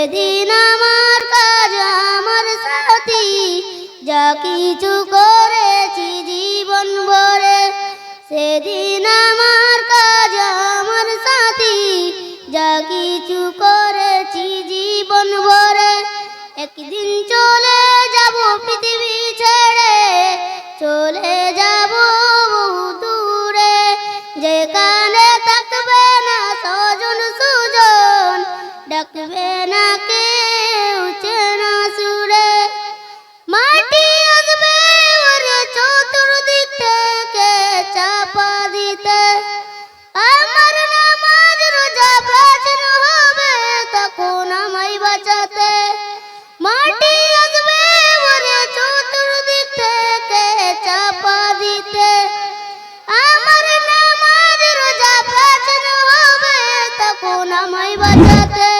সেদিন আমার কাজ, আমার সাথী, যা কিছু করেছি জীবন ভরে, সেদিন আমার কাজ, আমার সাথী, যা কিছু করেছি জীবন ভরে, একদিন চলে যাব ডাকবে না কেউ চেনা সুরে মাটি আসবে ওরে চতুর্দিক থেকে চাপা দিতে। আমার নামাজ রোজা প্রাচীন হবে তখন আমায় বাঁচাতে। মাটি আমায় বাঁচাতে।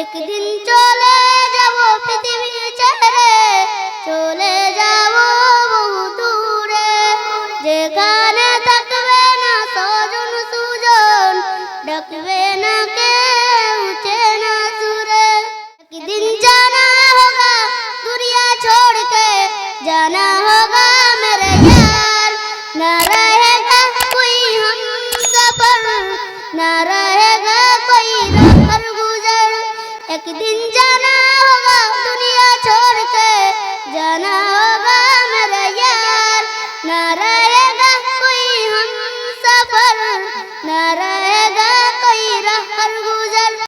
একদিন চলে যাব পৃথিবী ছেড়ে চলে যাব বহু দূরে। যেখানে থাকবে না সজন সুজন, ডাকবে না কেউ চেনা সুরে। একদিন